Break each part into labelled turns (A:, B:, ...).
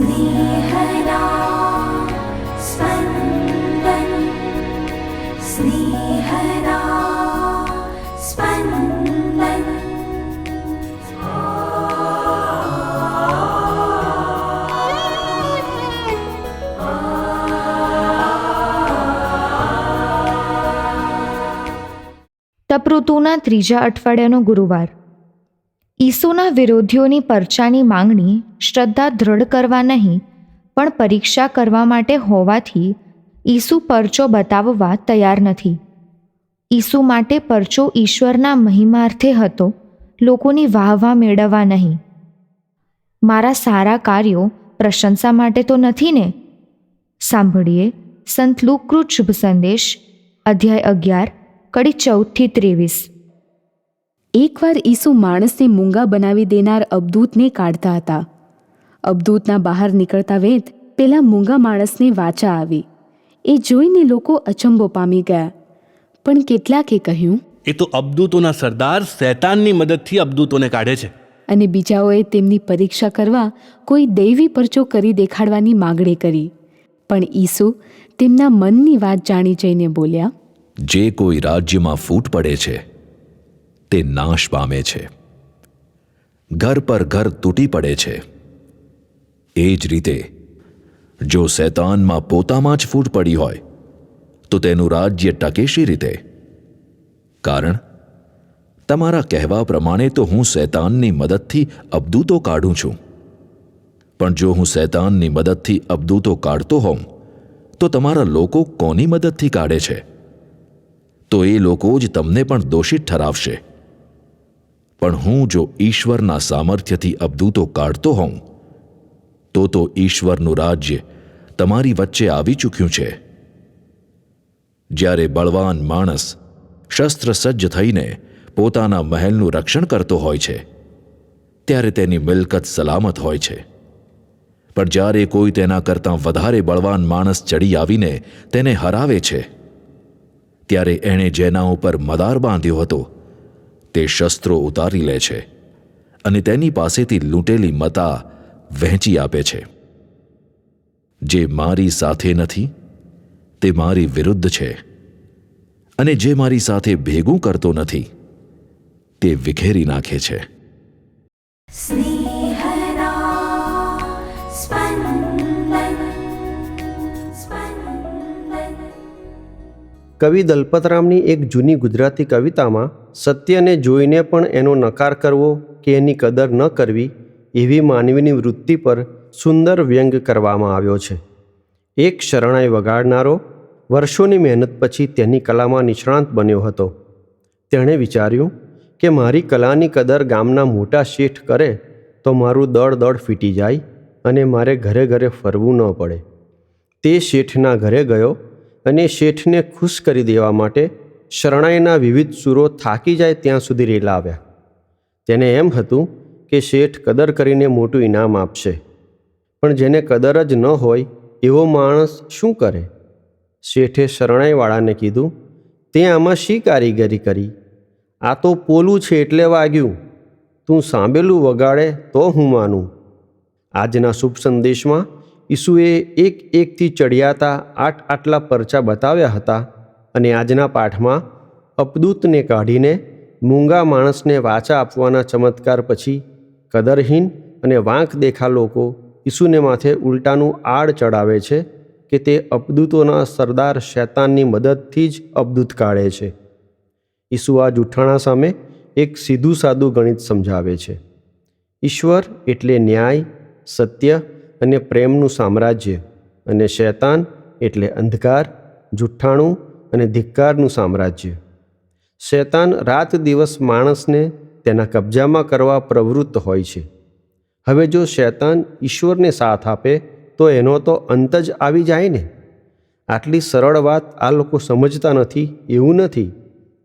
A: स्नेहदा स्पन्दन् स्नेहदा स्पन्दन्
B: તપઋતુના ત્રીજા અઠવાડિયાનો ગુરુવાર ઈસુના વિરોધીઓની પરચાની માંગણી શ્રદ્ધા દ્રઢ કરવા નહીં, પણ પરીક્ષા કરવા માટે હોવાથી ઈસુ પરચો બતાવવા તૈયાર નથી. ઈસુ માટે પરચો ઈશ્વરના મહિમાર્થે હતો, લોકોની વાહવા મેળવવા નહીં. મારા સારા કાર્યો પ્રશંસા માટે તો નથી ને? સાંભળીએ સંત લુકૃત શુભ સંદેશ, અધ્યાય અગિયાર, કડી ચૌદથી ત્રેવીસ.
C: એકવાર ઈસુ માણસને મૂંગા બનાવી દેનાર અબદૂતને કાઢતા હતા. અબદૂતના બહાર નીકળતા વેત પેલા મૂંગા માણસને વાચા આવી. એ જોઈને લોકો અચંબો પામી ગયા. પણ કેટલાકે કહ્યું
D: એ તો અબદૂતોના સરદાર શૈતાનની મદદથી અબદૂતોને કાઢે છે.
C: અને બીજાઓએ તેમની પરીક્ષા કરવા કોઈ દૈવી પરચો કરી દેખાડવાની માગણી કરી. પણ ઈસુ તેમના મનની વાત જાણી જઈને બોલ્યા
E: જે કોઈ રાજ્યમાં ફૂટ પડે છે તે નાશ પામે છે. ઘર પર ઘર તૂટી પડે છે. એ જ રીતે, જો શૈતાનમાં પોતામાં જ ફૂટ પડી હોય, તો તેનું રાજ્ય ટકે શી રીતે? કારણ, તમારા કહેવા પ્રમાણે તો હું શૈતાનની મદદથી અબદૂતો કાઢું છું. પણ જો હું શૈતાનની મદદથી અબદૂતો કાઢતો હોઉં, તો તમારા લોકો કોની મદદથી કાઢે છે? તો એ લોકો જ તમને પણ દોષિત ઠરાવશે. પણ હું જો ઈશ્વરના સામર્થ્યથી અબદૂતો કાઢતો હોઉં, તો તો ઈશ્વરનું રાજ્ય તમારી વચ્ચે આવી ચૂક્યું છે. જ્યારે બળવાન માણસ શસ્ત્ર સજ્જ થઈને પોતાના મહેલનું રક્ષણ કરતો હોય છે, ત્યારે તેની મિલકત સલામત હોય છે. પણ જ્યારે કોઈ તેના કરતાં વધારે બળવાન માણસ ચડી આવીને તેને હરાવે છે, ત્યારે એણે જેના ઉપર મદાર બાંધ્યો હતો તે શસ્ત્રો ઉતારી લે છે અને તેની પાસેથી લૂંટેલી મતા વહેંચી આપે છે. જે મારી સાથે નથી, તે મારી વિરુદ્ધ છે અને જે મારી સાથે ભેગું કરતો નથી, તે વિખેરી નાખે છે.
F: કવિ દલપતરામની એક જૂની ગુજરાતી કવિતામાં, સત્યને જોઈને પણ એનો નકાર કરવો કે એની કદર ન કરવી, એવી માનવીની વૃત્તિ પર સુંદર વ્યંગ કરવામાં આવ્યો છે. એક શરણાઈ વગાડનારો, વર્ષોની મહેનત પછી તેની કલામાં નિષ્ણાંત બન્યો હતો. તેણે વિચાર્યું કે મારી કલાની કદર ગામના મોટા શેઠ કરે તો મારું દળ દળ ફીટી જાય અને મારે ઘરે ઘરે ફરવું ન પડે. તે શેઠના ઘરે ગયો અને શેઠને ખુશ કરી દેવા માટે શરણાઈના વિવિધ સૂરો થાકી જાય ત્યાં સુધી રેલાવ્યા તેને એમ હતું કે શેઠ કદર કરીને મોટું ઇનામ આપશે. પણ જેને કદર જ ન હોય, એવો માણસ શું કરે? શેઠે શરણાઈવાળાને કીધું, તે આમાં શી કારીગરી કરી? આ તો પોલું છે એટલે વાગ્યું. તું સાંભેલું વગાડે તો હું માનું. આજના શુભ સંદેશમાં ઈસુએ એક એકથી ચડિયાતા આઠ આટલા પરચા બતાવ્યા હતા અને આજના પાઠમાં અપદૂતને કાઢીને મૂંગા માણસને વાચા આપવાના ચમત્કાર પછી કદરહીન અને વાંક દેખા લોકો ઈસુને માથે ઉલટાનું આડ ચડાવે છે કે તે અપદૂતોના સરદાર શૈતાનની મદદથી જ અપદૂત કાઢે છે. ઈસુ આ જૂઠાણા સામે એક સીધું સાદું ગણિત સમજાવે છે. ઈશ્વર એટલે ન્યાય, સત્ય અને પ્રેમનું સામ્રાજ્ય અને શૈતાન એટલે અંધકાર, જુઠ્ઠાણું અને ધિક્કારનું સામ્રાજ્ય. શૈતાન રાત દિવસ માણસને તેના કબજામાં કરવા પ્રવૃત્ત હોય છે. હવે જો શૈતાન ઈશ્વરને સાથ આપે, તો એનો તો અંત જ આવી જાય ને? આટલી સરળ વાત આ લોકો સમજતા નથી, એવું નથી.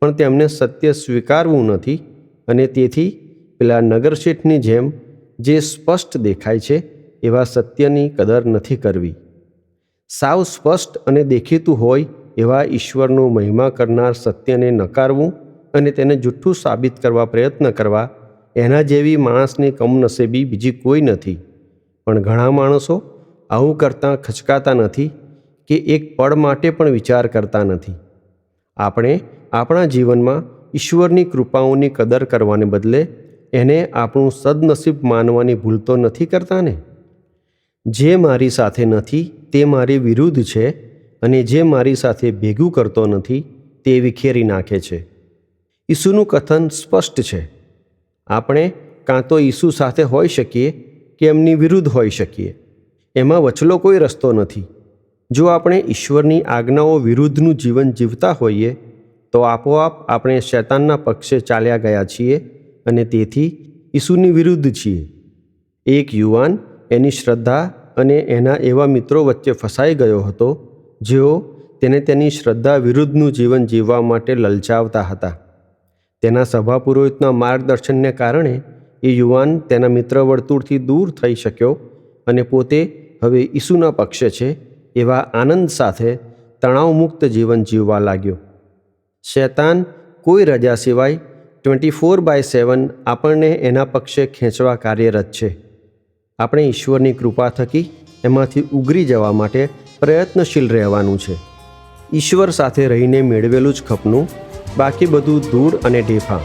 F: પણ તેમને સત્ય સ્વીકારવું નથી અને તેથી પેલા નગરશેઠની જેમ જે સ્પષ્ટ દેખાય છે એવા સત્યની કદર નથી કરવી. સાવ સ્પષ્ટ અને દેખીતું હોય એવા ઈશ્વરનો મહિમા કરનાર સત્યને નકારવું અને તેને જુઠ્ઠું સાબિત કરવા પ્રયત્ન કરવા એના જેવી માણસની કમનસીબી બીજી કોઈ નથી. પણ ઘણા માણસો આવું કરતાં ખચકાતા નથી કે એક પળ માટે પણ વિચાર કરતા નથી. આપણે આપણા જીવનમાં ઈશ્વરની કૃપાઓની કદર કરવાને બદલે એને આપણું સદનસીબ માનવાની ભૂલ તો નથી કરતા ને? જે મારી સાથે નથી, તે મારી વિરુદ્ધ છે અને જે મારી સાથે ભેગું કરતો નથી, તે વિખેરી નાખે છે. ઈસુનું કથન સ્પષ્ટ છે. આપણે કાં તો ઈસુ સાથે હોઈ શકીએ કે એમની વિરુદ્ધ હોઈ શકીએ. એમાં વચલો કોઈ રસ્તો નથી. જો આપણે ઈશ્વરની આજ્ઞાઓ વિરુદ્ધનું જીવન જીવતા હોઈએ, તો આપોઆપ આપણે શૈતાનના પક્ષે ચાલ્યા ગયા છીએ અને તેથી ઈસુની વિરુદ્ધ છીએ. એક યુવાન એની શ્રદ્ધા અને એના એવા મિત્રો વચ્ચે ફસાઈ ગયો હતો, જેઓ તેને તેની શ્રદ્ધા વિરુદ્ધનું જીવન જીવવા માટે લલચાવતા હતા. તેના સભા પુરોહિતના માર્ગદર્શનને કારણે એ યુવાન તેના મિત્ર વર્તુળથી દૂર થઈ શક્યો અને પોતે હવે ઈસુના પક્ષે છે એવા આનંદ સાથે તણાવમુક્ત જીવન જીવવા લાગ્યો. શૈતાન, કોઈ રજા સિવાય ટ્વેન્ટી ફોર બાય સેવન આપણને એના પક્ષે ખેંચવા કાર્યરત છે. આપણે ઈશ્વરની કૃપા થકી એમાંથી ઉગરી જવા માટે પ્રયત્નશીલ રહેવાનું છે. ઈશ્વર સાથે રહીને મેળવેલું જ ખપનું બાકી બધું ધૂળ અને ઢેફા.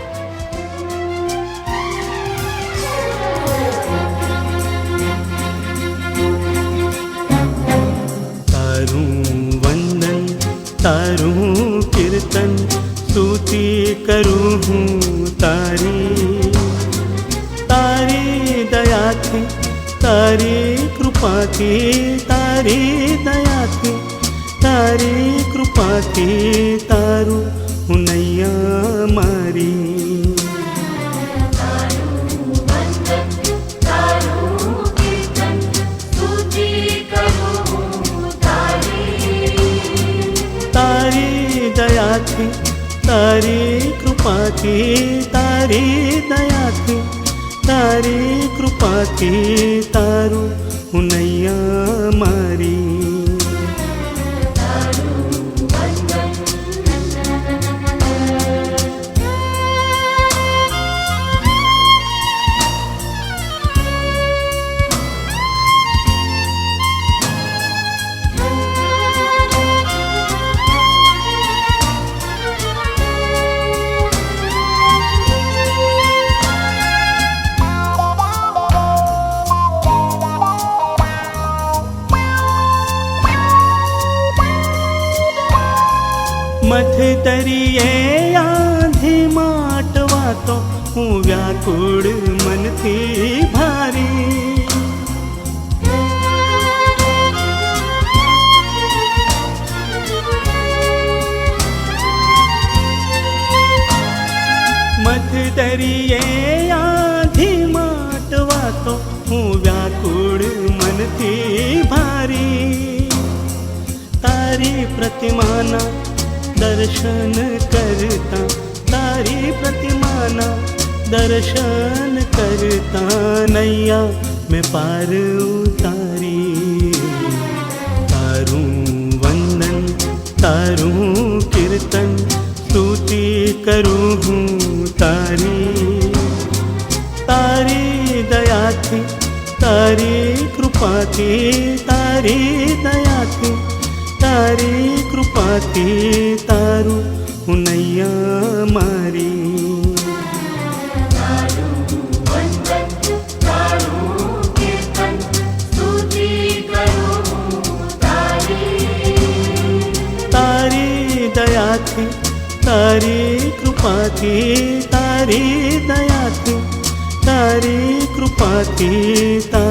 G: તારું વંદન, તારું કીર્તન, સ્તુતિ કરું હું તારી તારી કૃપાથી તારી દયાથી તારી કૃપાથી તારું હું નૈયા મારી
A: તારું કીર્તન સ્તુતિ કરું તારી
G: તારી દયાથી તારી કૃપાથી તારી કૃપાથી તારું મથ તરીએ આંધી માટવા તો હું વ્યાકુળ મનથી ભારી. મથ તરીએ આંધી માટવા તો હું વ્યાકુળ મનથી ભારી. તારી પ્રતિમાના દર્શન કરતા તારી પ્રતિમાના દર્શન કરતા નૈયા મેં પાર ઉતારી તારું વંદન તારું કીર્તન સ્તુતિ કરું હું તારી તારી દયાથી તારી કૃપાથી તારી દયાથી તારી કૃપાથી તારું હું નૈયા મારી.
A: તારી
G: દયાથી, તારી કૃપાથી, તારી દયાથી, તારી કૃપાથી, તારું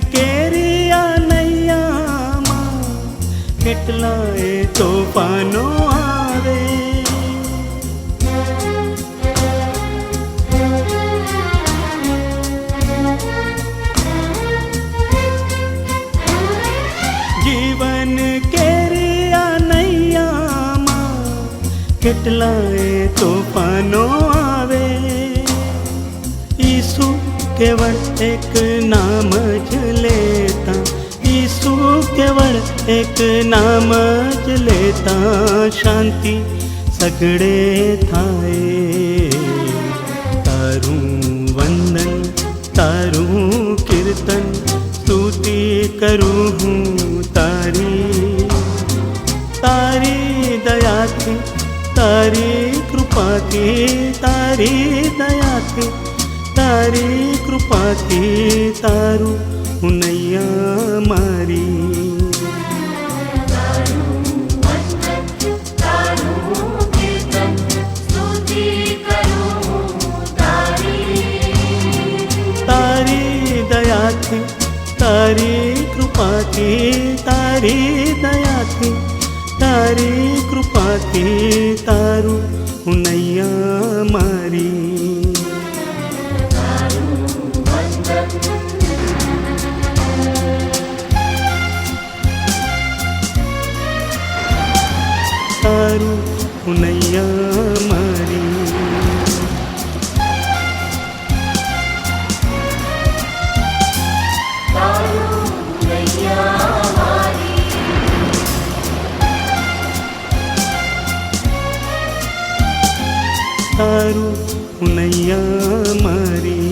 G: કેરિયા નૈયામાં કેટલા તોફાનો આવે. જીવન કેરિયા નૈયામાં કેટલાય તોફાનો આવે. ઈસુ કેવળ એક નામ જ લેતા, ઈસુ કેવળ એક નામ જ લેતા, શાંતિ સગડે થાય. તારું વંદન, તારું કીર્તન, સ્તુતિ કરું હું તારી. તારી દયાથી, તારી કૃપાથી, તારી દયાથી તારી કૃપાથી તારું હું નૈયા મારી.
A: તારું
G: દયાથી, તારી કૃપાથી તારી દયાથી, તારી કૃપાથી તારું હું யாரும் உன்னையா மாறி. யாரும் உன்னையா மாறி.